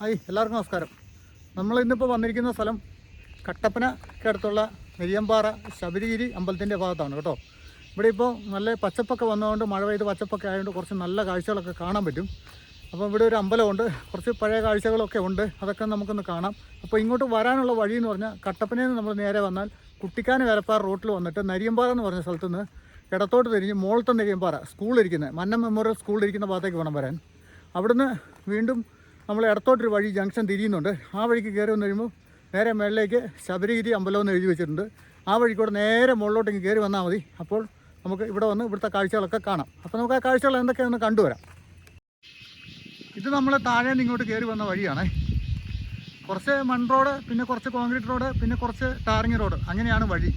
Hi എല്ലാവർക്കും നമസ്കാരം. നമ്മൾ ഇന്നിപ്പോൾ വന്നിരിക്കുന്ന സ്ഥലം കട്ടപ്പനയ്ക്ക് അടുത്തുള്ള നെരിയമ്പാറ ശബരിഗിരി അമ്പലത്തിന്റെ ഭാഗത്താണ് കേട്ടോ. ഇവിടെ ഇപ്പോൾ നല്ല പച്ചപ്പൊക്കെ വന്നതുകൊണ്ട് മഴ പെയ്ത് പച്ചപ്പൊക്കെ ആയതുകൊണ്ട് കുറച്ച് നല്ല കാഴ്ചകളൊക്കെ കാണാൻ പറ്റും. അപ്പോൾ ഇവിടെ ഒരു അമ്പലമുണ്ട്. കുറച്ച് പഴയ കാഴ്ചകളൊക്കെ ഉണ്ട്. അതൊക്കെ നമുക്കൊന്ന് കാണാം. അപ്പോൾ ഇങ്ങോട്ട് വരാനുള്ള വഴി എന്ന് പറഞ്ഞാൽ കട്ടപ്പനയിൽ നിന്ന് നമ്മൾ നേരെ വന്നാൽ കുട്ടിക്കാന വേലപ്പാറ റോട്ടിൽ വന്നിട്ട് നരിയമ്പാറ എന്ന് പറഞ്ഞ സ്ഥലത്ത് നിന്ന് ഇടത്തോട്ട് തിരിഞ്ഞ് മോളത്തെ നെരിയമ്പാറ സ്കൂളിരിക്കുന്നത് മന്നം മെമ്മോറിയൽ സ്കൂളിരിക്കുന്ന ഭാഗത്തേക്ക് വേണം വരാൻ. അവിടുന്ന് വീണ്ടും നമ്മൾ ഇടത്തോട്ടൊരു വഴി ജംഗ്ഷൻ തിരിയുന്നുണ്ട്. ആ വഴിക്ക് കയറി വന്നു കഴിയുമ്പോൾ നേരെ മേളിലേക്ക് ശബരിഗിരി അമ്പലം എന്ന് എഴുതി വെച്ചിട്ടുണ്ട്. ആ വഴിക്കൂടെ കൂടെ നേരെ മുകളിലോട്ടേക്ക് കയറി വന്നാൽ മതി. അപ്പോൾ നമുക്ക് ഇവിടെ വന്ന് ഇവിടുത്തെ കാഴ്ചകളൊക്കെ കാണാം. അപ്പോൾ നമുക്ക് ആ കാഴ്ചകൾ എന്തൊക്കെയാണെന്ന് കണ്ടുവരാം. ഇത് നമ്മൾ താഴെ ഇങ്ങോട്ട് കയറി വന്ന വഴിയാണേ. കുറച്ച് മൺ റോഡ് പിന്നെ കുറച്ച് കോൺക്രീറ്റ് റോഡ് പിന്നെ കുറച്ച് ടാറിങ് റോഡ്. അങ്ങനെയാണ് വഴി.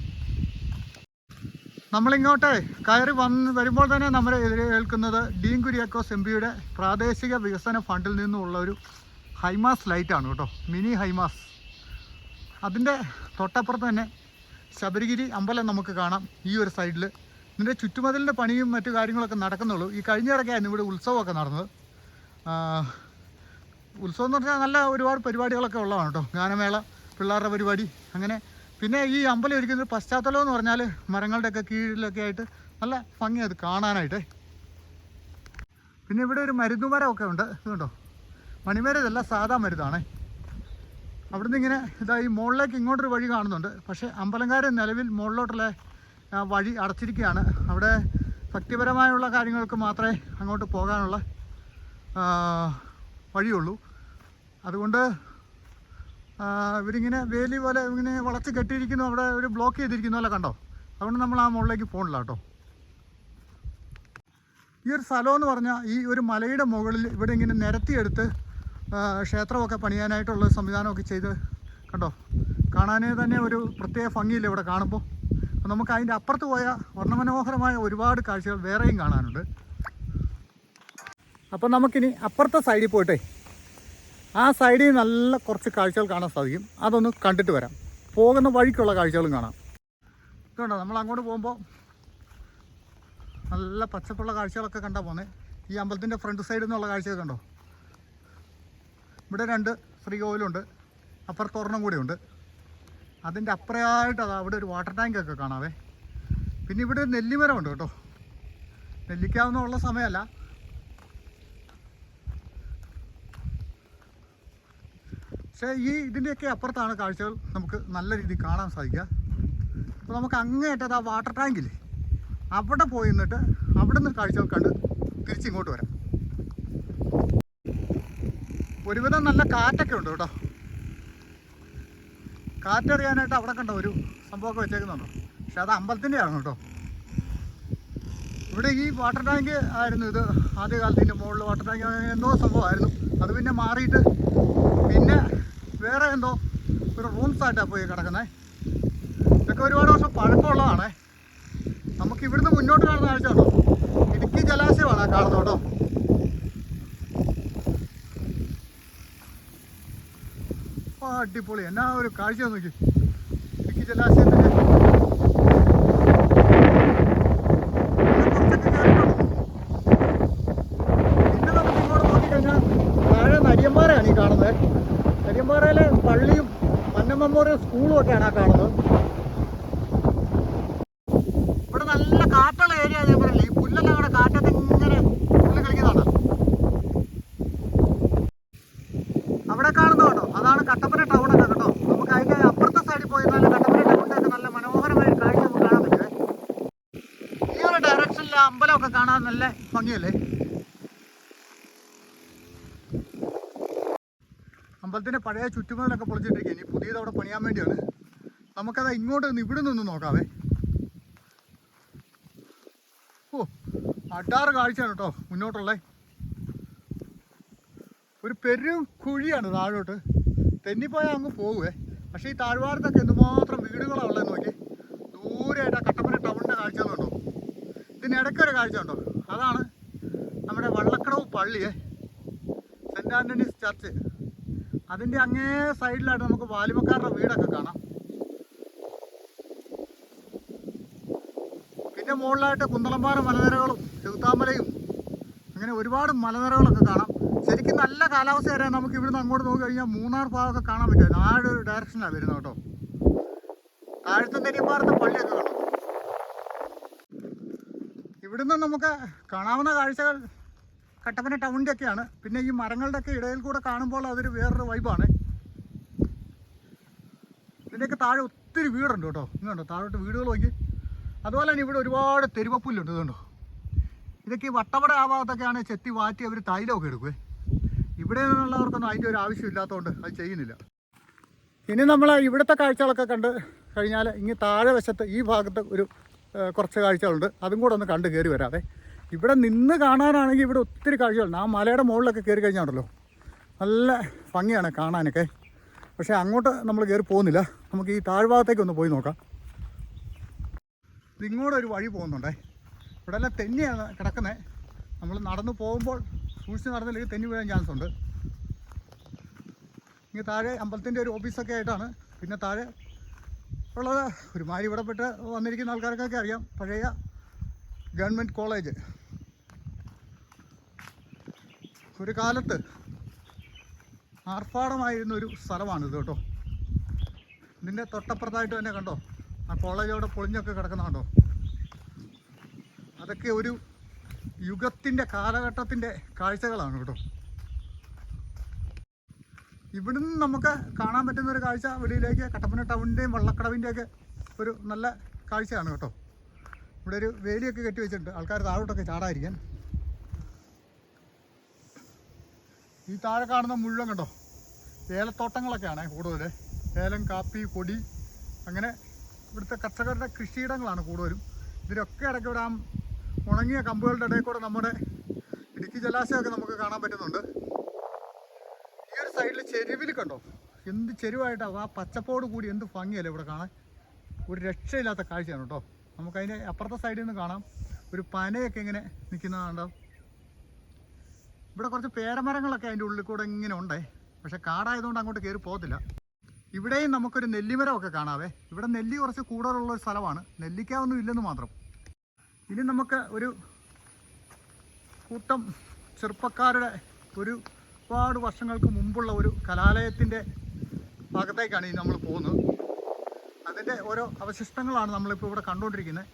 നമ്മളിങ്ങോട്ട് കയറി വന്ന് വരുമ്പോൾ തന്നെ നമ്മൾ എതിരേൽക്കുന്നത് ഡീൻ കുര്യാക്കോസ് എം പിയുടെ പ്രാദേശിക വികസന ഫണ്ടിൽ നിന്നുള്ള ഒരു ഹൈമാസ് ലൈറ്റാണ് കേട്ടോ മിനി ഹൈമാസ്. അതിന്റെ തൊട്ടപ്പുറത്ത് തന്നെ ശബരിഗിരി അമ്പലം നമുക്ക് കാണാം ഈ ഒരു സൈഡിൽ ഇതിന്റെ ചുറ്റുമതിലിന്റെ പണിയും മറ്റു കാര്യങ്ങളൊക്കെ നടക്കുന്നുള്ളൂ. ഈ കഴിഞ്ഞ ഇടയ്ക്കായിരുന്നു ഇവിടെ ഉത്സവമൊക്കെ നടന്നത്. ഉത്സവം എന്ന് പറഞ്ഞാൽ നല്ല ഒരുപാട് പരിപാടികളൊക്കെ ഉള്ളതാണ് കേട്ടോ. ഗാനമേള പിള്ളേരുടെ പരിപാടി അങ്ങനെ പിന്നെ ഈ അമ്പലം ഇരിക്കുന്ന പശ്ചാത്തലം എന്ന് പറഞ്ഞാൽ മരങ്ങളുടെയൊക്കെ കീഴിലൊക്കെ ആയിട്ട് നല്ല ഭംഗി അത് കാണാനായിട്ട്. പിന്നെ ഇവിടെ ഒരു മരുന്ന് മരമൊക്കെ ഉണ്ട് ഇതുണ്ടോ മണിമര ഇതല്ല സാധാ മരുന്നാണേ. അവിടുന്ന് ഇങ്ങനെ ഇതാ ഈ മുകളിലേക്ക് ഇങ്ങോട്ടൊരു വഴി കാണുന്നുണ്ട്. പക്ഷേ അമ്പലങ്കാരൻ നിലവിൽ മുകളിലോട്ടുള്ള വഴി അടച്ചിരിക്കുകയാണ്. അവിടെ ഭക്തിപരമായുള്ള കാര്യങ്ങൾക്ക് മാത്രമേ അങ്ങോട്ട് പോകാനുള്ള വഴിയുള്ളൂ. അതുകൊണ്ട് ഇവരിങ്ങനെ വേലി പോലെ ഇങ്ങനെ വളച്ച് കെട്ടിയിരിക്കുന്നു. അവിടെ ഒരു ബ്ലോക്ക് ചെയ്തിരിക്കുന്നു. പോലെ കണ്ടോ? അതുകൊണ്ട് നമ്മൾ ആ മുകളിലേക്ക് പോകണില്ല കേട്ടോ. ഈ ഒരു സ്ഥലം എന്ന് പറഞ്ഞാൽ ഈ ഒരു മലയുടെ മുകളിൽ ഇവിടെ ഇങ്ങനെ നിരത്തിയെടുത്ത് ക്ഷേത്രമൊക്കെ പണിയാനായിട്ടുള്ള സംവിധാനമൊക്കെ ചെയ്ത് കണ്ടോ? കാണാനേ തന്നെ ഒരു പ്രത്യേക ഭംഗിയില്ല ഇവിടെ കാണുമ്പോൾ നമുക്ക് അതിന്റെ അപ്പുറത്ത് പോയ വർണമനോഹരമായ ഒരുപാട് കാഴ്ചകൾ വേറെയും കാണാനുണ്ട്. അപ്പം നമുക്കിനി അപ്പുറത്തെ സൈഡിൽ പോയിട്ടേ ആ സൈഡിൽ നല്ല കുറച്ച് കാഴ്ചകൾ കാണാൻ സാധിക്കും. അതൊന്ന് കണ്ടിട്ട് വരാം. പോകുന്ന വഴിക്കുള്ള കാഴ്ചകളും കാണാം. ഇതുണ്ടോ? നമ്മൾ അങ്ങോട്ട് പോകുമ്പോൾ നല്ല പച്ചപ്പുള്ള കാഴ്ചകളൊക്കെ കണ്ടാൽ പോന്നെ. ഈ അമ്പലത്തിന്റെ ഫ്രണ്ട് സൈഡിൽ നിന്നുള്ള കാഴ്ചകൾ കണ്ടോ? ഇവിടെ രണ്ട് ശ്രീകോവിലുണ്ട്. അപ്പുറത്തൊരെണ്ണം കൂടിയുണ്ട് അതിന്റെ അപ്പുറമായിട്ട് അവിടെ ഒരു വാട്ടർ ടാങ്കൊക്കെ കാണാവേ. പിന്നെ ഇവിടെ നെല്ലിമരമുണ്ട് കേട്ടോ. നെല്ലിക്കാവുന്ന ഉള്ള സമയമല്ല. പക്ഷേ ഈ ഇതിന്റെയൊക്കെ അപ്പുറത്താണ് കാഴ്ചകൾ നമുക്ക് നല്ല രീതിയിൽ കാണാൻ സാധിക്കുക. അപ്പോൾ നമുക്ക് അങ്ങേറ്റത് ആ വാട്ടർ ടാങ്കില്ലേ അവിടെ പോയി നിന്നിട്ട് അവിടെ നിന്ന് കാഴ്ചകൾ കണ്ട് തിരിച്ചിങ്ങോട്ട് വരാം. ഒരുവിധം നല്ല കാറ്റൊക്കെ ഉണ്ട് കേട്ടോ. കാറ്ററിയാനായിട്ട് അവിടെ കണ്ട ഒരു സംഭവമൊക്കെ വെച്ചേക്കുന്നുണ്ടോ? പക്ഷെ അത് അമ്പലത്തിന്റെ ആണ് കേട്ടോ. ഇവിടെ ഈ വാട്ടർ ടാങ്ക് ആയിരുന്നു ഇത്. ആദ്യകാലത്ത് ഇതിന്റെ മുകളിൽ വാട്ടർ ടാങ്ക് എന്തോ സംഭവമായിരുന്നു. അത് പിന്നെ മാറിയിട്ട് പിന്നെ വേറെ എന്തോ ഒരു റൂംസ് ആയിട്ടാണ് പോയി കിടക്കുന്നത് ഇതൊക്കെ ഒരുപാട് വർഷം പഴക്കമുള്ളതാണേ. നമുക്ക് ഇവിടുന്ന് മുന്നോട്ട് കാണുന്ന കാഴ്ച ഉണ്ടോ ഇടുക്കി ജലാശയമാണ് കാണുന്നത് കേട്ടോ. അടിപൊളി. എന്നാ ഒരു കാഴ്ച നോക്കി. ഇടുക്കി ജലാശയത്തിന്റെ ഇവിടെ കുറച്ചൊക്കെ കേറിയിട്ടുണ്ട്. പിന്നെ നമുക്ക് ഇങ്ങോട്ട് നോക്കിക്കഴിഞ്ഞാൽ താഴെ നരിയമ്പാറയാണ് ഈ കാണുന്നത് നരിയമ്പാറയിലെ പള്ളിയും മന്ന മെമ്മോറിയൽ സ്കൂളും ഒക്കെയാണ് ആ കാണുന്നത് ഇവിടെ നല്ല കാറ്റുള്ള ഏരിയ ഞാൻ പറയില്ലേ ഈ പുല്ലെല്ലാം കൂടെ കാറ്റത്ത് ഇങ്ങനെ പുല്ല് കളിക്കുന്നുണ്ട് അവിടെ കാണുന്നുണ്ടോ അതാണ് കട്ടപ്പന ടൗൺ ഒക്കെ കേട്ടോ നമുക്ക് അതിന്റെ അപ്പുറത്തെ സൈഡിൽ പോയി നല്ല കട്ടപ്പന ടൗണിന്റെ ഒക്കെ നല്ല മനോഹരമായ ഒരു കാഴ്ച നമുക്ക് കാണാൻ പറ്റുമേ ഈ ഒരു ഡയറക്ഷനിൽ അമ്പലമൊക്കെ കാണാൻ നല്ല ഭംഗിയല്ലേ? അമ്പലത്തിന്റെ പഴയ ചുറ്റുമതിലൊക്കെ പൊളിച്ചിട്ടിരിക്കുക ഇനി പുതിയത് അവിടെ പണിയാൻ വേണ്ടിയാണ്. നമുക്കത് ഇങ്ങോട്ട് നിന്ന് ഇവിടെ നിന്ന് നോക്കാവേ. ഓ അടാറ് കാഴ്ചയാണ് കേട്ടോ മുന്നോട്ടുള്ളേ. ഒരു പെരും കുഴിയാണ് താഴോട്ട്. തെന്നിപ്പോയാൽ അങ്ങ് പോകുവേ പക്ഷേ ഈ താഴ്വാരത്തൊക്കെ എന്തുമാത്രം വീടുകളാണ് നോക്കി ദൂരെയായിട്ട് ആ കട്ടപ്പന ടൗണിന്റെ കാഴ്ച കണ്ടോ ഇതിനിടയ്ക്കൊരു കാഴ്ച ഉണ്ടോ അതാണ് നമ്മുടെ വള്ളക്കടവ് പള്ളിയെ സെന്റ് ആന്റണീസ് ചർച്ച്. അതിന്റെ അങ്ങേ സൈഡിലായിട്ട് നമുക്ക് വാലിമക്കാരുടെ വീടൊക്കെ കാണാം. പിന്നെ മുകളിലായിട്ട് കുന്തളമ്പാറ മലനിരകളും ചെറുത്താമലയും അങ്ങനെ ഒരുപാട് മലനിരകളൊക്കെ കാണാം. ശരിക്കും നല്ല കാലാവസ്ഥ വരാൻ നമുക്ക് ഇവിടുന്ന് അങ്ങോട്ട് നോക്കി കഴിഞ്ഞാൽ മൂന്നാർ ഭാഗമൊക്കെ കാണാൻ പറ്റും. ആ ഒരു ഡയറക്ഷനിലാണ് വരുന്നത് കേട്ടോ. താഴത്തെ നെരിയമ്പാറത്തെ പള്ളിയൊക്കെ കാണാം. ഇവിടുന്ന് നമുക്ക് കാണാവുന്ന കാഴ്ചകൾ കട്ടപ്പന ടൗണിന്റെ ഒക്കെയാണ് പിന്നെ ഈ മരങ്ങളുടെ ഒക്കെ ഇടയിൽ കൂടെ കാണുമ്പോൾ അതൊരു വേറൊരു വൈബാണ് ഇതിന്റെയൊക്കെ താഴെ ഒത്തിരി വീടുണ്ട് കേട്ടോ. ഇങ്ങോട്ടോ താഴോട്ട് വീടുകൾ നോക്കി. അതുപോലെ തന്നെ ഇവിടെ ഒരുപാട് തെരുവപ്പുല്ലുണ്ട്. ഇതുണ്ടോ ഇതൊക്കെ ഈ വട്ടവട ആ ഭാഗത്തൊക്കെയാണ് ചെത്തി വാറ്റി അവർ തൈലമൊക്കെ എടുക്കുവേ. ഇവിടെ നിന്നുള്ളവർക്കൊന്നും അതിന്റെ ഒരു ആവശ്യമില്ലാത്തതുകൊണ്ട് അത് ചെയ്യുന്നില്ല. ഇനി നമ്മൾ ഇവിടുത്തെ കാഴ്ചകളൊക്കെ കണ്ട് കഴിഞ്ഞാൽ ഇനി താഴെ വശത്ത് ഈ ഭാഗത്ത് ഒരു കുറച്ച് കാഴ്ചകളുണ്ട്. അതും കൂടെ ഒന്ന് കണ്ട് കയറി വരാതെ ഇവിടെ നിന്ന് കാണാനാണെങ്കിൽ ഇവിടെ ഒത്തിരി കാഴ്ചകളുണ്ട്. ആ മലയുടെ മുകളിലൊക്കെ കയറി കഴിഞ്ഞാണല്ലോ. നല്ല ഭംഗിയാണ് കാണാനൊക്കെ. പക്ഷേ അങ്ങോട്ട് നമ്മൾ കയറി പോകുന്നില്ല. നമുക്ക് ഈ താഴ്ഭാഗത്തേക്ക് ഒന്ന് പോയി നോക്കാം. ഇങ്ങോട്ട് ഒരു വഴി പോകുന്നുണ്ടേ. ഇവിടെ എല്ലാം തെന്നിയാണ് കിടക്കുന്നത് നമ്മൾ നടന്നു പോകുമ്പോൾ സൂക്ഷിച്ച് നടന്നില്ലെങ്കിൽ തെന്നി വീഴാൻ ചാൻസ് ഉണ്ട്. ഇങ്ങനെ താഴെ അമ്പലത്തിന്റെ ഒരു ഓഫീസൊക്കെ ആയിട്ടാണ്. പിന്നെ താഴെ ഉള്ളത്. ഒരുമാതിരി ഇവിടെ പെട്ട് വന്നിരിക്കുന്ന ആൾക്കാർക്കൊക്കെ അറിയാം. പഴയ ഗവൺമെന്റ് കോളേജ്. ഒരു കാലത്ത് ആർഭാടമായിരുന്ന ഒരു സ്ഥലമാണിത് കേട്ടോ. ഇതിന്റെ തൊട്ടപ്പുറത്തായിട്ട് തന്നെ കണ്ടോ? ആ കോളേജ് അവിടെ പൊളിഞ്ഞൊക്കെ കിടക്കുന്ന കണ്ടോ? അതൊക്കെ ഒരു യുഗത്തിന്റെ കാലഘട്ടത്തിന്റെ കാഴ്ചകളാണ് കേട്ടോ. ഇവിടുന്ന് നമുക്ക് കാണാൻ പറ്റുന്ന ഒരു കാഴ്ച വെളിയിലേക്ക് കട്ടപ്പന ടൗണിന്റെയും വള്ളക്കടവിന്റെയൊക്കെ ഒരു നല്ല കാഴ്ചയാണ് കേട്ടോ. ഇവിടെ ഒരു വേലിയൊക്കെ കെട്ടി വെച്ചിട്ടുണ്ട്. ആൾക്കാർ താഴോട്ടൊക്കെ ചാടായിരിക്കാൻ ഈ താഴെ കാണുന്ന മുഴുവൻ കണ്ടോ? ഏലത്തോട്ടങ്ങളൊക്കെയാണ് കൂടുതൽ ഏലം കാപ്പി കൊടി അങ്ങനെ ഇവിടുത്തെ കർഷകരുടെ കൃഷിയിടങ്ങളാണ് കൂടുതലും. ഇതിലൊക്കെ ഇടയ്ക്ക് ഇവിടെ ഉണങ്ങിയ കമ്പുകളുടെ ഇടയിൽ കൂടെ നമ്മുടെ ഇടുക്കി ജലാശയമൊക്കെ നമുക്ക് കാണാൻ പറ്റുന്നുണ്ട്. സൈഡിൽ ചെരുവിൽ കണ്ടോ? എന്ത് ചെരുവായിട്ടാണ് ആ പച്ചപ്പോട് കൂടി എന്ത് ഭംഗിയല്ലേ ഇവിടെ കാണാൻ? ഒരു രക്ഷയില്ലാത്ത കാഴ്ചയാണ് കേട്ടോ. നമുക്കതിന്റെ അപ്പുറത്തെ സൈഡിൽ നിന്ന് കാണാം. ഒരു പനയൊക്കെ ഇങ്ങനെ നിൽക്കുന്നതുണ്ടാവും ഇവിടെ കുറച്ച് പേരമരങ്ങളൊക്കെ അതിന്റെ ഉള്ളിൽ കൂടെ ഇങ്ങനെ ഉണ്ടേ. പക്ഷെ കാടായതുകൊണ്ട് അങ്ങോട്ട് കയറി പോകത്തില്ല. ഇവിടെയും നമുക്കൊരു നെല്ലിമരമൊക്കെ കാണാവേ. ഇവിടെ നെല്ലി കുറച്ച് കൂടുതലുള്ള ഒരു സ്ഥലമാണ്. നെല്ലിക്കാവൊന്നും ഇല്ലെന്ന് മാത്രം. ഇനി നമുക്ക് ഒരു കൂട്ടം ചെറുപ്പക്കാരുടെ ഒരു ഒരുപാട് വർഷങ്ങൾക്ക് മുമ്പുള്ള ഒരു കലാലയത്തിന്റെ ഭാഗത്തേക്കാണ് ഇനി നമ്മൾ പോകുന്നത്. അതിന്റെ ഓരോ അവശിഷ്ടങ്ങളാണ് നമ്മളിപ്പോൾ ഇവിടെ കണ്ടുകൊണ്ടിരിക്കുന്നത്.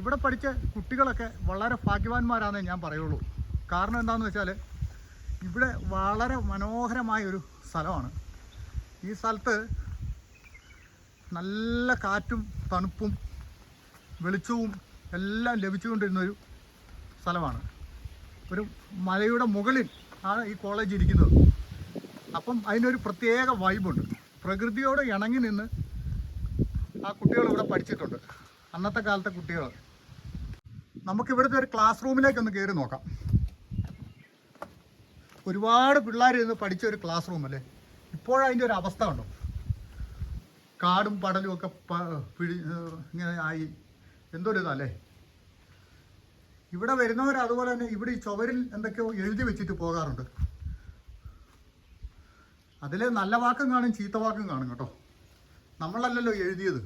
ഇവിടെ പഠിച്ച കുട്ടികളൊക്കെ വളരെ ഭാഗ്യവാന്മാരാണെന്നേ ഞാൻ പറയുള്ളൂ. കാരണം എന്താണെന്ന് വെച്ചാൽ ഇവിടെ വളരെ മനോഹരമായ ഒരു സ്ഥലമാണ്. ഈ സ്ഥലത്ത് നല്ല കാറ്റും തണുപ്പും വെളിച്ചവും എല്ലാം ലഭിച്ചുകൊണ്ടിരുന്ന ഒരു സ്ഥലമാണ്. ഒരു മലയുടെ മുകളിൽ ആണ് ഈ കോളേജ് ഇരിക്കുന്നത്. അപ്പം അതിനൊരു പ്രത്യേക വൈബുണ്ട് പ്രകൃതിയോട് ഇണങ്ങി നിന്ന് ആ കുട്ടികൾ ഇവിടെ പഠിച്ചിട്ടുണ്ട്. അന്നത്തെ കാലത്തെ കുട്ടികൾ. നമുക്കിവിടുത്തെ ഒരു ക്ലാസ് റൂമിലേക്ക് ഒന്ന് കയറി നോക്കാം. ഒരുപാട് പിള്ളേർ പഠിച്ച ഒരു ക്ലാസ് റൂം അല്ലേ? ഇപ്പോഴതിന്റെ ഒരു അവസ്ഥ ഉണ്ടോ കാടും പടലും ഒക്കെ പിഴി ഇങ്ങനെ ആയി. ആയി ഇതാ ഇതല്ലേ ഇവിടെ വരുന്നവർ അതുപോലെ തന്നെ ഇവിടെ ഈ ചുവരിൽ എന്തൊക്കെയോ എഴുതി വെച്ചിട്ട് പോകാറുണ്ട്. അതിൽ നല്ല വാക്കും കാണും ചീത്ത വാക്കും കാണും കേട്ടോ. നമ്മളല്ലല്ലോ എഴുതിയത്.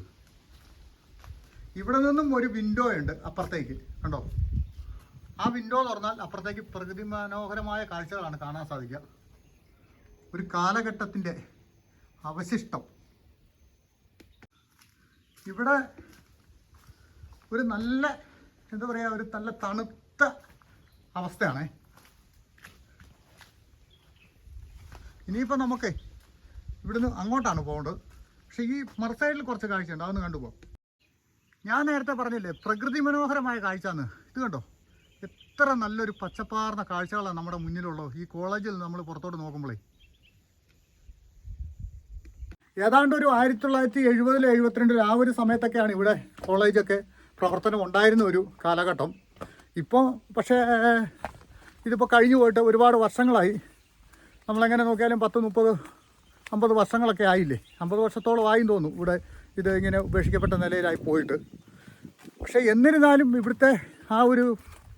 ഇവിടെ നിന്നും ഒരു വിൻഡോ ഉണ്ട് അപ്പുറത്തേക്ക് കണ്ടോ? ആ വിൻഡോ തുറന്നാൽ അപ്പുറത്തേക്ക് പ്രകൃതി മനോഹരമായ കാഴ്ചകളാണ് കാണാൻ സാധിക്കുക. ഒരു കാലഘട്ടത്തിന്റെ അവശിഷ്ടം. ഇവിടെ ഒരു നല്ല എന്താ പറയുക ഒരു നല്ല തണുത്ത അവസ്ഥയാണേ. ഇനിയിപ്പോൾ നമുക്ക് ഇവിടുന്ന് അങ്ങോട്ടാണ് പോകേണ്ടത്. പക്ഷേ ഈ മറ സൈഡിൽ കുറച്ച് കാഴ്ചയുണ്ട് അതൊന്ന് കണ്ടുപോകാം ഞാൻ നേരത്തെ പറഞ്ഞില്ലേ പ്രകൃതി മനോഹരമായ കാഴ്ചന്ന് ഇത് കണ്ടോ? എത്ര നല്ലൊരു പച്ചപ്പാർന്ന കാഴ്ചകളാണ് നമ്മുടെ മുന്നിലുള്ളത്. ഈ കോളേജിൽ നമ്മൾ പുറത്തോട്ട് നോക്കുമ്പോഴേ ഏതാണ്ട് ഒരു ആയിരത്തി തൊള്ളായിരത്തി എഴുപതിൽ എഴുപത്തിരണ്ടിൽ ആ ഒരു സമയത്തൊക്കെയാണ് ഇവിടെ കോളേജൊക്കെ പ്രവർത്തനം ഉണ്ടായിരുന്ന ഒരു കാലഘട്ടം. ഇപ്പോൾ പക്ഷേ ഇതിപ്പോൾ കഴിഞ്ഞു പോയിട്ട് ഒരുപാട് വർഷങ്ങളായി. നമ്മളെങ്ങനെ നോക്കിയാലും പത്ത് മുപ്പത് അമ്പത് വർഷങ്ങളൊക്കെ ആയില്ലേ? അമ്പത് വർഷത്തോളം ആയി തോന്നുന്നു ഇവിടെ ഇത് ഇങ്ങനെ ഉപേക്ഷിക്കപ്പെട്ട നിലയിലായി പോയിട്ട്. പക്ഷേ എന്നിരുന്നാലും ഇവിടുത്തെ ആ ഒരു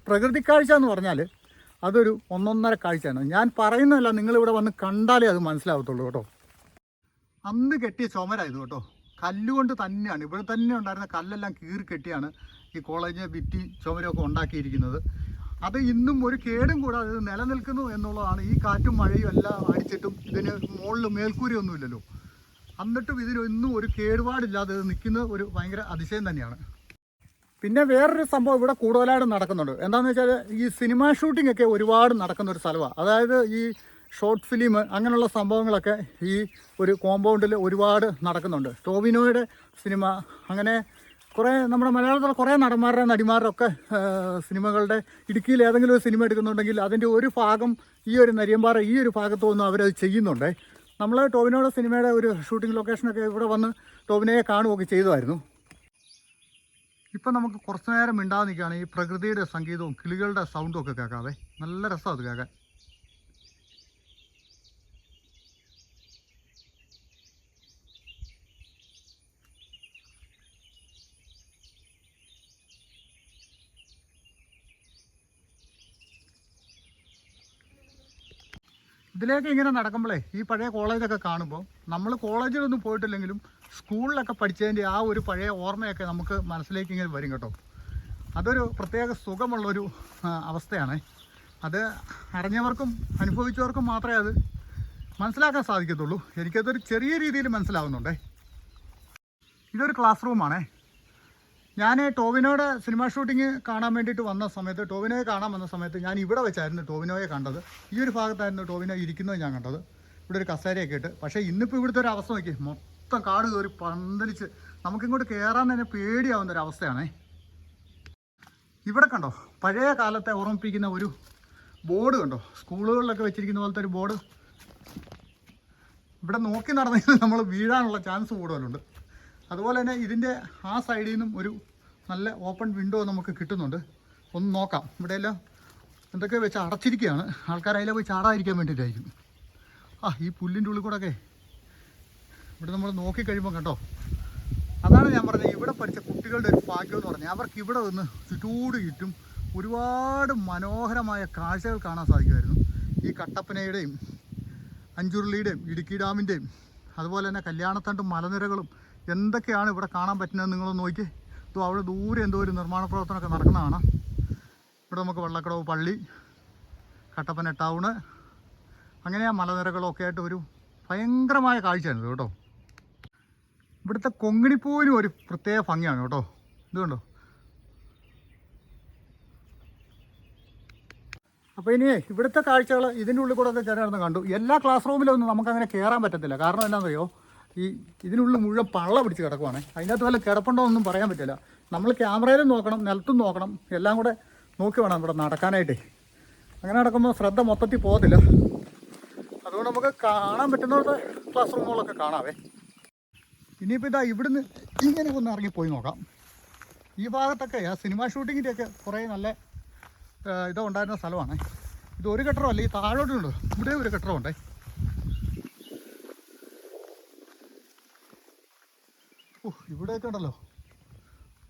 പ്രകൃതി കാഴ്ച എന്ന് പറഞ്ഞാൽ അതൊരു ഒന്നൊന്നര കാഴ്ചയാണ്. ഞാൻ പറയുന്നതല്ല നിങ്ങളിവിടെ വന്ന് കണ്ടാലേ അത് മനസ്സിലാവത്തുള്ളൂ കേട്ടോ. അന്ന് കെട്ടിയ ചുമരായിരുന്നു കേട്ടോ. കല്ലുകൊണ്ട് തന്നെയാണ്. ഇവിടെ തന്നെ ഉണ്ടായിരുന്ന കല്ലെല്ലാം കീറി കെട്ടിയാണ് ഈ കോളേജ് ഭിത്തി ചുമരൊക്കെ ഉണ്ടാക്കിയിരിക്കുന്നത്. അത് ഇന്നും ഒരു കേടും കൂടാതെ നിലനിൽക്കുന്നു എന്നുള്ളതാണ്. ഈ കാറ്റും മഴയും എല്ലാം അടിച്ചിട്ടും ഇതിന് മുകളിൽ മേൽക്കൂരയൊന്നുമില്ലല്ലോ എന്നിട്ടും ഇതിനൊന്നും ഒരു കേടുപാടില്ലാതെ നിൽക്കുന്ന ഒരു ഭയങ്കര അതിശയം തന്നെയാണ്. പിന്നെ വേറൊരു സംഭവം ഇവിടെ കൂടുതലായിട്ട് നടക്കുന്നുണ്ട്. എന്താണെന്ന് വെച്ചാൽ ഈ സിനിമ ഷൂട്ടിംഗ് ഒക്കെ ഒരുപാട് നടക്കുന്ന ഒരു സ്ഥലമാണ് അതായത് ഈ ഷോർട്ട് ഫിലിം അങ്ങനെയുള്ള സംഭവങ്ങളൊക്കെ ഈ ഒരു കോമ്പൗണ്ടിൽ ഒരുപാട് നടക്കുന്നുണ്ട്. ടോവിനോയുടെ സിനിമ അങ്ങനെ കുറേ നമ്മുടെ മലയാളത്തിലെ കുറേ നടന്മാരുടെ നടിമാരുടെ ഒക്കെ സിനിമകളുടെ ഇടുക്കിയിൽ ഏതെങ്കിലും ഒരു സിനിമ എടുക്കുന്നുണ്ടെങ്കിൽ അതിന്റെ ഒരു ഭാഗം ഈ ഒരു നരിയമ്പാറ ഈ ഒരു ഭാഗത്തു നിന്ന് അവരത് ചെയ്യുന്നുണ്ട്. നമ്മൾ ടോവിനോയുടെ സിനിമയുടെ ഒരു ഷൂട്ടിംഗ് ലൊക്കേഷനൊക്കെ ഇവിടെ വന്ന് ടോവിനോയെ കാണുകയൊക്കെ ചെയ്തതായിരുന്നു. ഇപ്പം നമുക്ക് കുറച്ച് നേരം മിണ്ടാതെ നിൽക്കുകയാണ് ഈ പ്രകൃതിയുടെ സംഗീതവും കിളികളുടെ സൗണ്ടും ഒക്കെ കേൾക്കാവേ. നല്ല രസമാണ് അത് കേൾക്കാൻ. ഇതിലേക്ക് ഇങ്ങനെ നടക്കുമ്പോഴേ ഈ പഴയ കോളേജൊക്കെ കാണുമ്പോൾ നമ്മൾ കോളേജിലൊന്നും പോയിട്ടില്ലെങ്കിലും സ്കൂളിലൊക്കെ പഠിച്ചതിന്റെ ആ ഒരു പഴയ ഓർമ്മയൊക്കെ നമുക്ക് മനസ്സിലേക്ക് ഇങ്ങനെ വരും കേട്ടോ. അതൊരു പ്രത്യേക സുഖമുള്ളൊരു അവസ്ഥയാണ്. അത് അറിഞ്ഞവർക്കും അനുഭവിച്ചവർക്കും മാത്രമേ അത് മനസ്സിലാക്കാൻ സാധിക്കത്തുള്ളൂ. എനിക്കതൊരു ചെറിയ രീതിയിൽ മനസ്സിലാവുന്നുണ്ടേ. ഇതൊരു ക്ലാസ് റൂമാണേ ഞാൻ ടോവിനോയുടെ സിനിമ ഷൂട്ടിങ് കാണാൻ വേണ്ടിയിട്ട് വന്ന സമയത്ത് ടോവിനോയെ കാണാൻ വന്ന സമയത്ത് ഞാൻ ഇവിടെ വെച്ചായിരുന്നു ടോവിനോയെ കണ്ടത്. ഈ ഒരു ഭാഗത്തായിരുന്നു ടോവിനോ ഇരിക്കുന്നത് ഞാൻ കണ്ടത്. ഇവിടെ ഒരു കസേരയൊക്കെ ഇട്ട്. പക്ഷേ ഇന്നിപ്പോൾ ഇവിടുത്തെ ഒരു അവസ്ഥ നോക്കി മൊത്തം കാട് കയറി പന്തലിച്ച് നമുക്കിങ്ങോട്ട് കയറാൻ തന്നെ പേടിയാവുന്ന ഒരു അവസ്ഥയാണേ. ഇവിടെ കണ്ടോ? പഴയ കാലത്തെ ഓർമ്മിപ്പിക്കുന്ന ഒരു ബോർഡ് കണ്ടോ? സ്കൂളുകളിലൊക്കെ വെച്ചിരിക്കുന്ന പോലത്തെ ഒരു ബോർഡ്. ഇവിടെ നോക്കി നടന്നെങ്കിൽ നമ്മൾ വീഴാനുള്ള ചാൻസ് കൂടുതലുണ്ട്. അതുപോലെ തന്നെ ഇതിന്റെ ആ സൈഡിൽ നിന്നും ഒരു നല്ല ഓപ്പൺ വിൻഡോ നമുക്ക് കിട്ടുന്നുണ്ട്. ഒന്ന് നോക്കാം. ഇവിടെ എല്ലാം എന്തൊക്കെ വെച്ച് അടച്ചിരിക്കുകയാണ്. ആൾക്കാർ അതിലെ പോയി ചാടാതിരിക്കാൻ വേണ്ടിയിട്ടായിരിക്കും. ആ ഈ പുല്ലിന്റെ ഉള്ളിൽ കൂടെ ഒക്കെ ഇവിടെ നമ്മൾ നോക്കിക്കഴിയുമ്പോൾ കണ്ടോ? അതാണ് ഞാൻ പറഞ്ഞത് ഇവിടെ പഠിച്ച കുട്ടികളുടെ ഒരു ഭാഗ്യം എന്ന് പറഞ്ഞാൽ അവർക്ക് ഇവിടെ നിന്ന് ചുറ്റൂട് ചുറ്റും ഒരുപാട് മനോഹരമായ കാഴ്ചകൾ കാണാൻ സാധിക്കുമായിരുന്നു. ഈ കട്ടപ്പനയുടെയും അഞ്ചുരുളിയുടെയും ഇടുക്കി ഡാമിന്റെയും അതുപോലെ തന്നെ കല്യാണത്തണ്ടും മലനിരകളും എന്തൊക്കെയാണ് ഇവിടെ കാണാൻ പറ്റുന്നത് നിങ്ങളൊന്ന് നോക്കി ഇതോ അവിടെ ദൂരെ എന്തോ ഒരു നിർമ്മാണ പ്രവർത്തനമൊക്കെ നടക്കുന്നതാണ്. ഇവിടെ നമുക്ക് വെള്ളക്കടവ് പള്ളി കട്ടപ്പന ടൗണ്. അങ്ങനെ ആ മലനിരകളൊക്കെ ആയിട്ട് ഒരു ഭയങ്കരമായ കാഴ്ചയാണ് ഇത് കേട്ടോ. ഇവിടുത്തെ കൊങ്ങിണിപ്പൂവിനും ഒരു പ്രത്യേക ഭംഗിയാണ് കേട്ടോ. ഇത് കണ്ടോ? അപ്പോൾ ഇനി ഇവിടുത്തെ കാഴ്ചകൾ ഇതിന്റെ ഉള്ളിൽ കൂടെ ഒക്കെ കണ്ടു. എല്ലാ ക്ലാസ് റൂമിലൊന്നും നമുക്കങ്ങനെ കയറാൻ പറ്റത്തില്ല. കാരണം എന്താണെന്നറിയോ? ഈ ഇതിനുള്ളിൽ മുഴുവൻ പള്ള പിടിച്ച് കിടക്കുവാണ്. അതിനകത്ത് വല്ല കിടപ്പുണ്ടോ പറയാൻ പറ്റില്ല. നമ്മൾ ക്യാമറയിലും നോക്കണം നിലത്തും നോക്കണം എല്ലാം കൂടെ നോക്കി വേണം ഇവിടെ നടക്കാനായിട്ട്. അങ്ങനെ നടക്കുമ്പോൾ ശ്രദ്ധ മൊത്തത്തിൽ പോകത്തില്ല. അതുകൊണ്ട് നമുക്ക് കാണാൻ പറ്റുന്നവരുടെ ക്ലാസ് റൂമുകളൊക്കെ കാണാവേ. ഇനിയിപ്പോൾ ഇതാ ഇവിടുന്ന് ഇങ്ങനെ ഒന്ന് ഇറങ്ങിപ്പോയി നോക്കാം. ഈ ഭാഗത്തൊക്കെ ആ സിനിമ ഷൂട്ടിങ്ങിന്റെയൊക്കെ കുറേ നല്ല ഇതുണ്ടായിരുന്ന സ്ഥലമാണ്. ഇത് ഒരു കെട്ടറമല്ല ഈ താഴോട്ടുണ്ട് ഇവിടെ ഒരു കെട്ടറമുണ്ടേ ഓ ഇവിടെയൊക്കെ ഉണ്ടല്ലോ.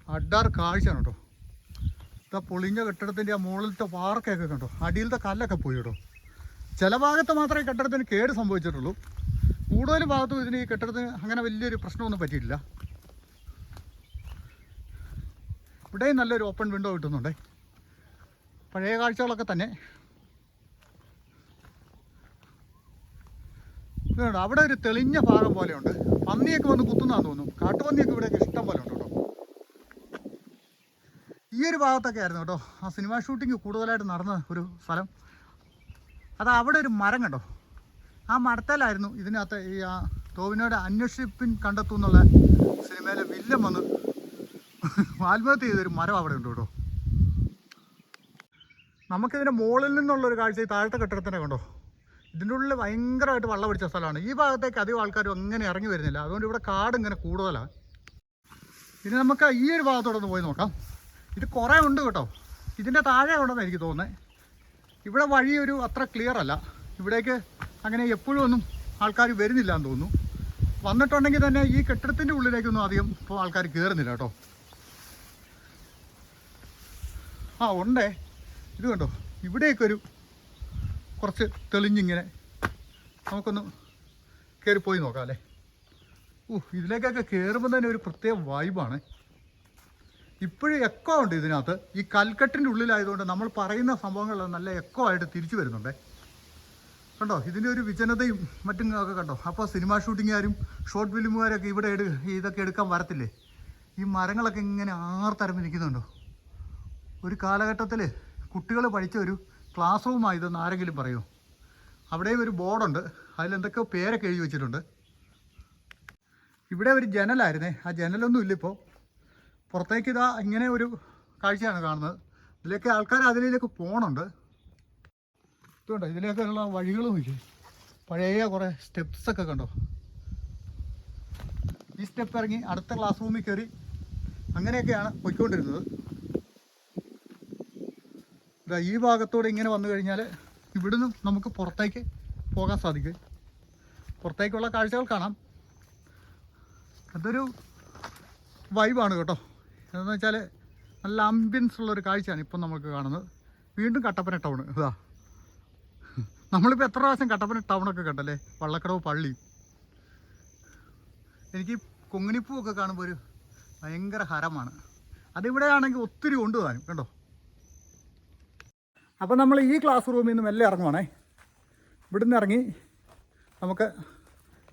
അഡാർ കാഴ്ചയാണ് കേട്ടോ. ഇതാ പൊളിഞ്ഞ കെട്ടിടത്തിന്റെ ആ മുകളിലത്തെ വാർക്കയൊക്കെ കണ്ടോ? അടിയിലത്തെ കല്ലൊക്കെ പോയി കേട്ടോ. ചില ഭാഗത്ത് മാത്രമേ കെട്ടിടത്തിന് കേട് സംഭവിച്ചിട്ടുള്ളൂ. കൂടുതൽ ഭാഗത്തും ഇതിന് ഈ കെട്ടിടത്തിന് അങ്ങനെ വലിയൊരു പ്രശ്നമൊന്നും പറ്റിയിട്ടില്ല. ഇവിടെയും നല്ലൊരു ഓപ്പൺ വിൻഡോ കിട്ടുന്നുണ്ടേ. പഴയ കാഴ്ചകളൊക്കെ തന്നെ. ഇത് കണ്ടോ, അവിടെ ഒരു തെളിഞ്ഞ ഭാഗം പോലെയുണ്ട്. പന്നിയൊക്കെ വന്ന് കുത്തുന്നാന്ന് തോന്നുന്നു. കാട്ടുപന്നിയൊക്കെ ഇവിടെയൊക്കെ ഇഷ്ടം പോലെ ഉണ്ട് കേട്ടോ. ഈ ഒരു ഭാഗത്തൊക്കെ ആയിരുന്നു കേട്ടോ. ആ സിനിമ ഷൂട്ടിംഗ് കൂടുതലായിട്ട് നടന്ന ഒരു സ്ഥലം. അത് അവിടെ ഒരു മരം കണ്ടോ? ആ മരത്തേലായിരുന്നു ഇതിനകത്ത് ഈ ആ ടോവിനോയുടെ അന്വേഷിപ്പിൻ കണ്ടെത്തും എന്നുള്ള സിനിമയിലെ വില്ലൻ വന്ന് ആത്മഹത്യ ചെയ്തൊരു മരം അവിടെ ഉണ്ട് കേട്ടോ. നമുക്കിതിന്റെ മുകളിൽ നിന്നുള്ളൊരു കാഴ്ച ഈ താഴത്തെ കെട്ടിടത്തിനെ കണ്ടോ? ഇതിന്റെ ഉള്ളിൽ ഭയങ്കരമായിട്ട് വെള്ളം പിടിച്ച സ്ഥലമാണ്. ഈ ഭാഗത്തേക്ക് അധികം ആൾക്കാരും അങ്ങനെ ഇറങ്ങി വരുന്നില്ല. അതുകൊണ്ട് ഇവിടെ കാട് ഇങ്ങനെ കൂടുതലാണ്. ഇനി നമുക്ക് ഈ ഒരു ഭാഗത്തോടെ ഒന്ന് പോയി നോക്കാം. ഇത് കുറേ ഉണ്ട് കേട്ടോ. ഇതിന്റെ താഴെ ഉണ്ടെന്ന് എനിക്ക് തോന്നുന്നത് ഇവിടെ വഴി ഒരു അത്ര ക്ലിയർ അല്ല. ഇവിടേക്ക് അങ്ങനെ എപ്പോഴും ഒന്നും ആൾക്കാർ വരുന്നില്ല എന്ന് തോന്നുന്നു. വന്നിട്ടുണ്ടെങ്കിൽ തന്നെ ഈ കെട്ടിടത്തിന്റെ ഉള്ളിലേക്കൊന്നും അധികം ഇപ്പോൾ ആൾക്കാർ കയറുന്നില്ല കേട്ടോ. ആ ഉണ്ടേ. ഇത് കണ്ടോ? ഇവിടെയൊക്കെ ഒരു കുറച്ച് തെളിഞ്ഞിങ്ങനെ. നമുക്കൊന്ന് കയറിപ്പോയി പോയി നോക്കാം അല്ലേ ഓ ഇതിലേക്കൊക്കെ കയറുമ്പോൾ തന്നെ ഒരു പ്രത്യേക വൈബാണ്. ഇപ്പോഴും എക്കോ ഉണ്ട് ഇതിനകത്ത്. ഈ കൽക്കെട്ടിന്റെ ഉള്ളിലായതുകൊണ്ട് നമ്മൾ പറയുന്ന സംഭവങ്ങൾ നല്ല എക്കോ ആയിട്ട് തിരിച്ചു വരുന്നുണ്ടേ. കണ്ടോ? ഇതിന്റെ ഒരു വിജനതയും മറ്റും ഒക്കെ കണ്ടോ? അപ്പോൾ സിനിമാ ഷൂട്ടിങ്ങുകാരും ഷോർട്ട് ഫിലിമുകാരൊക്കെ ഇവിടെ എടു ഇതൊക്കെ എടുക്കാൻ വരത്തില്ലേ? ഈ മരങ്ങളൊക്കെ ഇങ്ങനെ ആർത്തരമ്പ് നിൽക്കുന്നുണ്ടോ? ഒരു കാലഘട്ടത്തിൽ കുട്ടികൾ പഠിച്ച ഒരു ക്ലാസ് റൂമാണ് ഇതെന്ന് ആരെങ്കിലും പറയുമോ അവിടെയും ഒരു ബോർഡുണ്ട്. അതിലെന്തൊക്കെയോ പേരൊക്കെ എഴുതി വെച്ചിട്ടുണ്ട്. ഇവിടെ ഒരു ജനലായിരുന്നേ. ആ ജനലൊന്നും ഇല്ല ഇപ്പോൾ പുറത്തേക്ക് ഇതാ ഇങ്ങനെ ഒരു കാഴ്ചയാണ് കാണുന്നത്. ഇതിലേക്ക് ആൾക്കാർ അതിലേക്ക് പോകണുണ്ട് ഇതുണ്ടോ? ഇതിലേക്കുള്ള വഴികളും ഇല്ലേ? പഴയ കുറേ സ്റ്റെപ്സൊക്കെ കണ്ടോ? ഈ സ്റ്റെപ്പ് ഇറങ്ങി അടുത്ത ക്ലാസ് റൂമിൽ കയറി അങ്ങനെയൊക്കെയാണ് പോയിക്കൊണ്ടിരുന്നത്. ഈ ഭാഗത്തൂടെ ഇങ്ങനെ വന്നു കഴിഞ്ഞാൽ ഇവിടുന്ന് നമുക്ക് പുറത്തേക്ക് പോകാൻ സാധിക്കും. പുറത്തേക്കുള്ള കാഴ്ചകൾ കാണാം. അതൊരു വൈബാണ് കേട്ടോ. എന്താണെന്ന് വെച്ചാൽ നല്ല ആംബിയൻസ് ഉള്ളൊരു കാഴ്ചയാണ് ഇപ്പം നമുക്ക് കാണുന്നത്. വീണ്ടും കട്ടപ്പന ടൗൺ ഇതാ നമ്മളിപ്പോൾ എത്ര പ്രാവശ്യം കട്ടപ്പന ടൗണൊക്കെ കണ്ടല്ലേ? വള്ളക്കടവ് പള്ളി. എനിക്ക് കൊങ്ങിനിപ്പൂ ഒക്കെ കാണുമ്പോൾ ഒരു ഭയങ്കര ഹരമാണ്. അതിവിടെ ആണെങ്കിൽ ഒത്തിരി കൊണ്ടുപോകാനും കണ്ടോ? അപ്പോൾ നമ്മൾ ഈ ക്ലാസ് റൂമിൽ നിന്ന് മെല്ലെ ഇറങ്ങുവാണേ. ഇവിടുന്ന് ഇറങ്ങി നമുക്ക്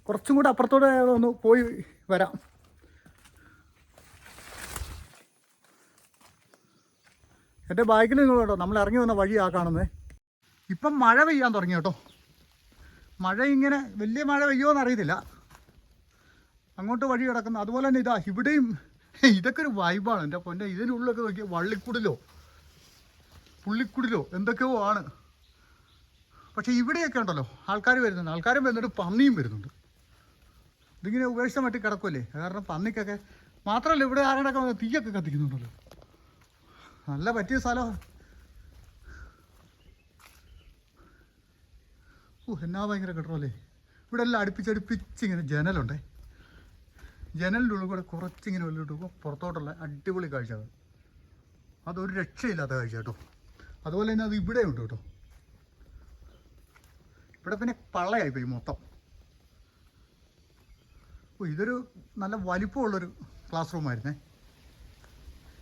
കുറച്ചും കൂടെ അപ്പുറത്തോടെ ഒന്ന് പോയി വരാം. എന്റെ ബാഗിൽ നിങ്ങൾ കേട്ടോ നമ്മൾ ഇറങ്ങി വന്ന വഴി ആ കാണുന്നത് ഇപ്പം മഴ പെയ്യാൻ തുടങ്ങി കേട്ടോ. മഴ ഇങ്ങനെ വലിയ മഴ പെയ്യുമോ അറിയത്തില്ല അങ്ങോട്ട് വഴി കിടക്കുന്നു അതുപോലെ തന്നെ ഇതാ ഇവിടെയും ഇതൊക്കെ ഒരു വൈബാണ് എന്റെ പൊന്നെ ഇതിനുള്ളിലൊക്കെ നോക്കി വള്ളിക്കുടിലോ? പുള്ളിക്കുടിലോ എന്തൊക്കെയോ ആണ്. പക്ഷേ ഇവിടെയൊക്കെ ഉണ്ടല്ലോ ആൾക്കാർ വരുന്നുണ്ട്. ആൾക്കാരും വരുന്നുണ്ട് പന്നിയും വരുന്നുണ്ട്. ഇതിങ്ങനെ ഉപേക്ഷിച്ച മറ്റു കിടക്കുമല്ലേ കാരണം പന്നിക്കൊക്കെ മാത്രമല്ല ഇവിടെ ആരുടെയൊക്കെ വന്ന് തീയൊക്കെ കത്തിക്കുന്നുണ്ടല്ലോ. നല്ല പറ്റിയ സ്ഥലമാണ് ഓ എന്നാ ഭയങ്കര കെട്ടറല്ലേ ഇവിടെ എല്ലാം അടുപ്പിച്ചടുപ്പിച്ച് ഇങ്ങനെ ജനലുണ്ടേ. ജനലിന്റെ ഉള്ളിൽ കൂടെ കുറച്ചിങ്ങനെ വെള്ളിട്ട് പോകും പുറത്തോട്ടുള്ള അടിപൊളി കാഴ്ച അതൊരു രക്ഷയില്ലാത്ത കാഴ്ച കേട്ടോ. അതുപോലെ തന്നെ അത് ഇവിടെ ഉണ്ട് കേട്ടോ. ഇവിടെ പിന്നെ പള്ളയായിപ്പോയി മൊത്തം. ഓ ഇതൊരു നല്ല വലിപ്പമുള്ളൊരു ക്ലാസ് റൂമായിരുന്നേ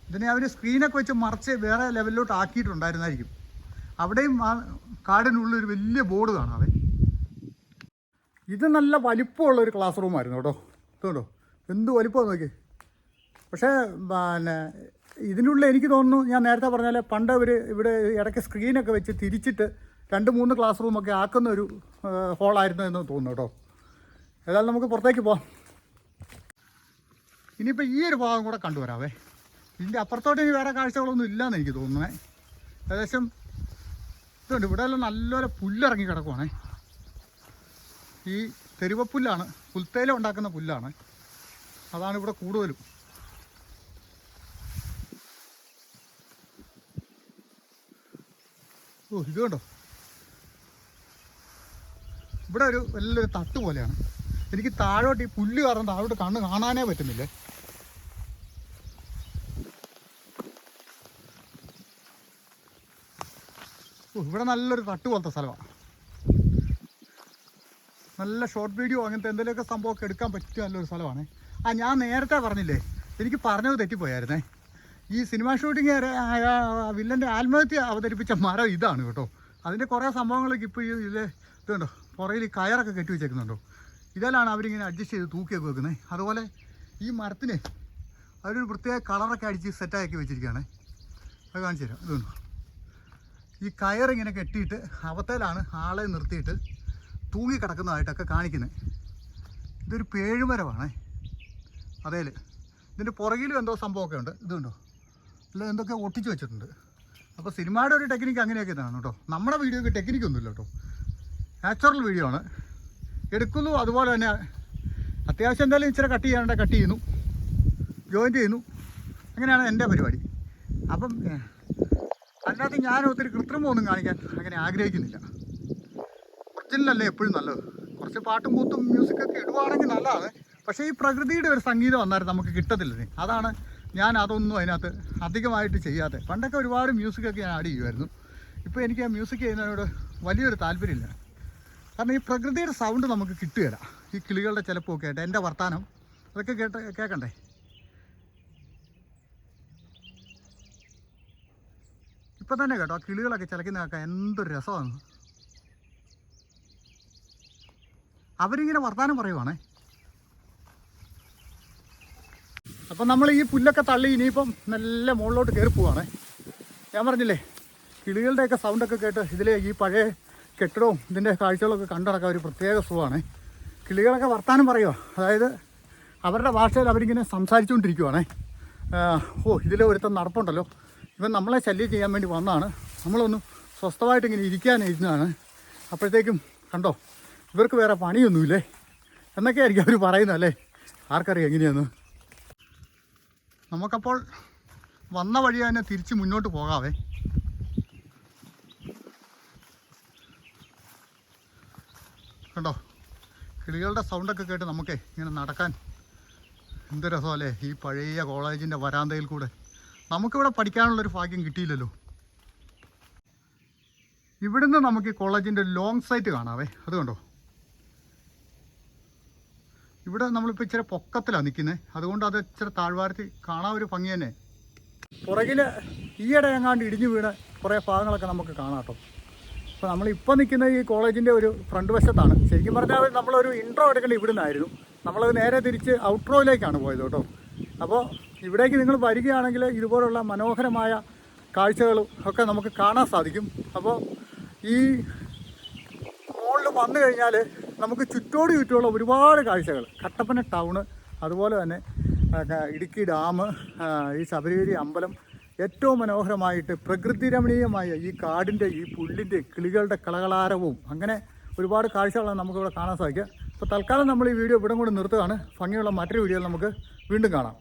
ഇതിനെ അവർ സ്ക്രീനൊക്കെ വെച്ച് മറച്ച് വേറെ ലെവലിലോട്ട് ആക്കിയിട്ടുണ്ടായിരുന്നായിരിക്കും. അവിടെയും ആ കാടിനുള്ളിൽ ഒരു വലിയ ബോർഡ് കാണാവേ. ഇത് നല്ല വലിപ്പമുള്ള ഒരു ക്ലാസ് റൂമായിരുന്നു കേട്ടോ. ഇതുകൊണ്ടോ എന്ത് വലിപ്പമാണ് നോക്കി പക്ഷേ പിന്നെ ഇതിനുള്ളിൽ എനിക്ക് തോന്നുന്നു ഞാൻ നേരത്തെ പറഞ്ഞാൽ പണ്ട് അവർ ഇവിടെ ഇടയ്ക്ക് സ്ക്രീനൊക്കെ വെച്ച് തിരിച്ചിട്ട് രണ്ട് മൂന്ന് ക്ലാസ് റൂമൊക്കെ ആക്കുന്ന ഒരു ഹോളായിരുന്നു എന്ന് തോന്നുന്നു കേട്ടോ. ഏതായാലും നമുക്ക് പുറത്തേക്ക് പോവാം. ഇനിയിപ്പോൾ ഈ ഒരു ഭാഗം കൂടെ കണ്ടുവരാവേ. ഇതിന്റെ അപ്പുറത്തോട്ട് ഇനി വേറെ കാഴ്ചകളൊന്നും ഇല്ലയെന്ന് എനിക്ക് തോന്നുന്നേ. ഏകദേശം ഇതുണ്ട്. ഇവിടെ എല്ലാം നല്ലപോലെ പുല്ലിറങ്ങി കിടക്കുവാണേ. ഈ തെരുവപ്പുല്ലാണ് പുൽത്തേല ഉണ്ടാക്കുന്ന പുല്ലാണ്. അതാണ് ഇവിടെ കൂടുതലും. ഓ ഇത് കണ്ടോ? ഇവിടെ ഒരു വലിയൊരു തട്ട് പോലെയാണ്. എനിക്ക് താഴോട്ട് ഈ പുല്ല് കാരണം താഴോട്ട് കണ്ണ് കാണാനേ പറ്റുന്നില്ലേ? ഓ ഇവിടെ നല്ലൊരു തട്ട് പോലത്തെ സ്ഥലമാണ് നല്ല ഷോർട്ട് വീഡിയോ അങ്ങനത്തെ എന്തെങ്കിലുമൊക്കെ സംഭവമൊക്കെ എടുക്കാൻ പറ്റിയ നല്ലൊരു സ്ഥലമാണ് ആ ഞാൻ നേരത്തെ പറഞ്ഞില്ലേ എനിക്ക് പറഞ്ഞത് തെറ്റിപ്പോയായിരുന്നേ. ഈ സിനിമ ഷൂട്ടിങ് വില്ലന്റെ ആത്മഹത്യ അവതരിപ്പിച്ച മരം ഇതാണ് കേട്ടോ. അതിന്റെ കുറേ സംഭവങ്ങളൊക്കെ ഇപ്പോൾ ഈ ഇതിൽ ഇതുണ്ടോ പുറയിൽ കയറൊക്കെ കെട്ടി വെച്ചേക്കുന്നുണ്ടോ. ഇതിലാണ് അവരിങ്ങനെ അഡ്ജസ്റ്റ് ചെയ്ത് തൂക്കിയൊക്കെ വെക്കുന്നത് അതുപോലെ ഈ മരത്തിന് അവരൊരു പ്രത്യേക കളറൊക്കെ അടിച്ച് സെറ്റാക്കി വെച്ചിരിക്കുകയാണ്. അത് കാണിച്ചു തരാം. ഇതുണ്ടോ ഈ കയറിങ്ങനെ കെട്ടിയിട്ട് അവത്തേലാണ് ആളെ നിർത്തിയിട്ട് തൂങ്ങി കിടക്കുന്നതായിട്ടൊക്കെ കാണിക്കുന്നത് ഇതൊരു പേഴുമരമാണേ. അതേൽ. ഇതിന്റെ പുറകിലും എന്തോ സംഭവമൊക്കെ ഉണ്ട്. ഇതുണ്ടോ എന്തൊക്കെ ഒട്ടിച്ച് വെച്ചിട്ടുണ്ട്. അപ്പോൾ സിനിമയുടെ ഒരു ടെക്നിക്ക് അങ്ങനെയൊക്കെ ഇതാണ് കേട്ടോ. നമ്മുടെ വീഡിയോക്ക് ടെക്നിക്കൊന്നുമില്ല കേട്ടോ. നാച്ചുറൽ വീഡിയോ ആണ്. എടുക്കുന്നു അതുപോലെ തന്നെ അത്യാവശ്യം എന്തായാലും ഇച്ചിരി കട്ട് ചെയ്യാണ്ട് കട്ട് ചെയ്യുന്നു. ജോയിൻ ചെയ്യുന്നു. അങ്ങനെയാണ് എന്റെ പരിപാടി. അപ്പം അതിനകത്ത് ഞാൻ ഒത്തിരി കൃത്രിമമൊന്നും കാണിക്കാൻ അങ്ങനെ ആഗ്രഹിക്കുന്നില്ല. ഒറിജിനലല്ലേ എപ്പോഴും നല്ലത്. കുറച്ച് പാട്ടും കൂത്തും മ്യൂസിക്കൊക്കെ ഇടുവാണെങ്കിൽ നല്ലതാണ്. പക്ഷേ ഈ പ്രകൃതിയുടെ ഒരു സംഗീതം വന്നാൽ നമുക്ക് കിട്ടത്തില്ലേ അതാണ് ഞാൻ അതൊന്നും അതിനകത്ത് അധികമായിട്ട് ചെയ്യാതെ പണ്ടൊക്കെ ഒരുപാട് മ്യൂസിക്കൊക്കെ ഞാൻ ആഡ് ചെയ്യുമായിരുന്നു. ഇപ്പോൾ എനിക്ക് ആ മ്യൂസിക് ചെയ്യുന്നതിനോട് വലിയൊരു താല്പര്യമില്ല. കാരണം ഈ പ്രകൃതിയുടെ സൗണ്ട് നമുക്ക് കിട്ടുകയില്ല ഈ കിളികളുടെ ചിലപ്പോൾ കേട്ടെ എന്റെ വർത്താനം അതൊക്കെ കേട്ട കേൾക്കണ്ടേ ഇപ്പം തന്നെ കേട്ടോ ആ കിളികളൊക്കെ ചിലക്കുന്ന കേൾക്കാൻ എന്തൊരു രസമാണ്. അവരിങ്ങനെ വർത്താനം പറയുവാണേ. അപ്പം നമ്മൾ ഈ പുല്ലൊക്കെ തള്ളി ഇനിയിപ്പം നല്ല മുകളിലോട്ട് കയറി പോവാണ്. ഞാൻ പറഞ്ഞില്ലേ കിളികളുടെയൊക്കെ സൗണ്ടൊക്കെ കേട്ട് ഇതിലെ ഈ പഴയ കെട്ടിടവും ഇതിന്റെ കാഴ്ചകളൊക്കെ കണ്ടിടക്കാൻ ഒരു പ്രത്യേക സുഖമാണ് കിളികളൊക്കെ വർത്താനം പറയുക അതായത് അവരുടെ ഭാഷയിൽ അവരിങ്ങനെ സംസാരിച്ചുകൊണ്ടിരിക്കുവാണേ. ഓ ഇതിലെ ഒരുത്തം നടപ്പുണ്ടല്ലോ. ഇവൻ നമ്മളെ ശല്യം ചെയ്യാൻ വേണ്ടി വന്നതാണ് നമ്മളൊന്ന് സ്വസ്ഥമായിട്ട് ഇങ്ങനെ ഇരിക്കാനിരുന്നതാണ് അപ്പോഴത്തേക്കും കണ്ടോ ഇവർക്ക് വേറെ പണിയൊന്നുമില്ലേ? എന്നൊക്കെയായിരിക്കും അവർ പറയുന്നത് അല്ലേ? ആർക്കറിയാം എങ്ങനെയാന്ന്. നമുക്കപ്പോൾ വന്ന വഴി തന്നെ തിരിച്ച് മുന്നോട്ട് പോകാവേ. കണ്ടോ? കിളികളുടെ സൗണ്ടൊക്കെ കേട്ട് നമുക്കേ ഇങ്ങനെ നടക്കാൻ എന്ത് രസമല്ലേ? ഈ പഴയ കോളേജിന്റെ വരാന്തയിൽ കൂടെ. നമുക്കിവിടെ പഠിക്കാനുള്ളൊരു ഭാഗ്യം കിട്ടിയില്ലല്ലോ. ഇവിടുന്ന് നമുക്ക് കോളേജിന്റെ ലോങ് സൈറ്റ് കാണാവേ. അതുകൊണ്ടോ കണ്ടോ? ഇവിടെ നമ്മളിപ്പോൾ ഇച്ചിരി പൊക്കത്തിലാണ് നിൽക്കുന്നത് അതുകൊണ്ട് അത് ഇച്ചിരി താഴ്വാരത്തിൽ കാണാൻ ഒരു ഭംഗി തന്നെ. പുറകിൽ ഈയിടെ എങ്ങാണ്ട് ഇടിഞ്ഞു വീണ് കുറേ ഭാഗങ്ങളൊക്കെ നമുക്ക് കാണാം കേട്ടോ. അപ്പോൾ നമ്മളിപ്പോൾ നിൽക്കുന്ന ഈ കോളേജിന്റെ ഒരു ഫ്രണ്ട് വശത്താണ്. ശരിക്കും പറഞ്ഞാൽ നമ്മളൊരു ഇൻട്രോ എടുക്കേണ്ട ഇവിടെ നിന്നായിരുന്നു നമ്മളത് നേരെ തിരിച്ച് ഔട്ട്രോയിലേക്കാണ് പോയത് കേട്ടോ. അപ്പോൾ ഇവിടേക്ക് നിങ്ങൾ വരികയാണെങ്കിൽ ഇതുപോലുള്ള മനോഹരമായ കാഴ്ചകളും ഒക്കെ നമുക്ക് കാണാൻ സാധിക്കും. അപ്പോൾ ഈ മുകളിൽ വന്നു കഴിഞ്ഞാൽ നമുക്ക് ചുറ്റോട് ചുറ്റുമുള്ള ഒരുപാട് കാഴ്ചകൾ കട്ടപ്പന ടൗണ് അതുപോലെ തന്നെ ഇടുക്കി ഡാം ഈ ശബരിഗിരി അമ്പലം. ഏറ്റവും മനോഹരമായിട്ട് പ്രകൃതി രമണീയമായ ഈ കാടിന്റെ ഈ പുല്ലിന്റെ കിളികളുടെ കളകളാരവും. അങ്ങനെ ഒരുപാട് കാഴ്ചകളാണ് നമുക്കിവിടെ കാണാൻ സാധിക്കുക. അപ്പോൾ തൽക്കാലം നമ്മൾ ഈ വീഡിയോ ഇവിടെ കൂടെ നിർത്തുകയാണ്. ഭംഗിയുള്ള മറ്റൊരു വീഡിയോയിൽ നമുക്ക് വീണ്ടും കാണാം.